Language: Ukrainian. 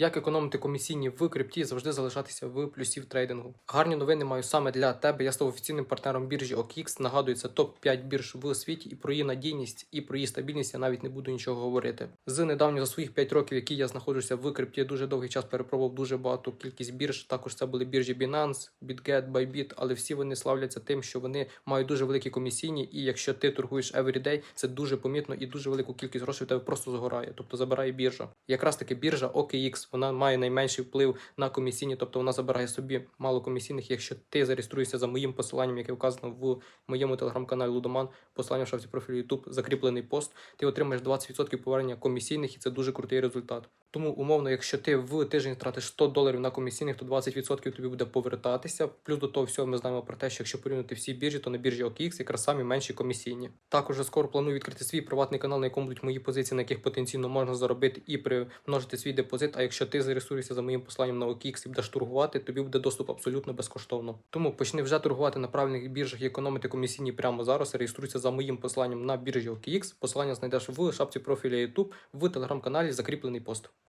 Як економити комісійні в крипті завжди залишатися в плюсі в трейдингу? Гарні новини маю саме для тебе. Я став офіційним партнером біржі OKX. Нагадую, це топ 5 бірж в світі, і про її надійність і про її стабільність я навіть не буду нічого говорити. З недавнього за своїх 5 років, які я знаходжуся в крипті, дуже довгий час перепробував дуже багато кількість бірж. Також це були біржі Binance, BitGet, Bybit, але всі вони славляться тим, що вони мають дуже великі комісійні, і якщо ти торгуєш everyday, це дуже помітно і дуже велику кількість грошей тебе просто згорає, тобто забирає біржа. Якраз таки біржа OKX, вона має найменший вплив на комісійні, тобто вона забирає собі мало комісійних. Якщо ти зареєструєшся за моїм посиланням, яке вказано в моєму телеграм-каналі Лудоман, посилання в шапці профілю YouTube, закріплений пост, ти отримаєш 20% повернення комісійних, і це дуже крутий результат. Тому умовно, якщо ти в тиждень тратиш 100 доларів на комісійних, то 20% тобі буде повертатися. Плюс до того всього ми знаємо про те, що якщо порівняти всі біржі, то на біржі OKX якраз самі менші комісійні. Також скоро планую відкрити свій приватний канал, на якому будуть мої позиції, на яких потенційно можна заробити і примножити свій депозит. А якщо ти зареєструєшся за моїм посиланням на OKX і будеш торгувати, тобі буде доступ абсолютно безкоштовно. Тому почни вже торгувати на правильних біржах і економити комісійні прямо зараз. Реєструйся за моїм посиланням на біржі OKX. Посилання знайдеш в шапці профіля YouTube, в телеграм-каналі закріплений пост.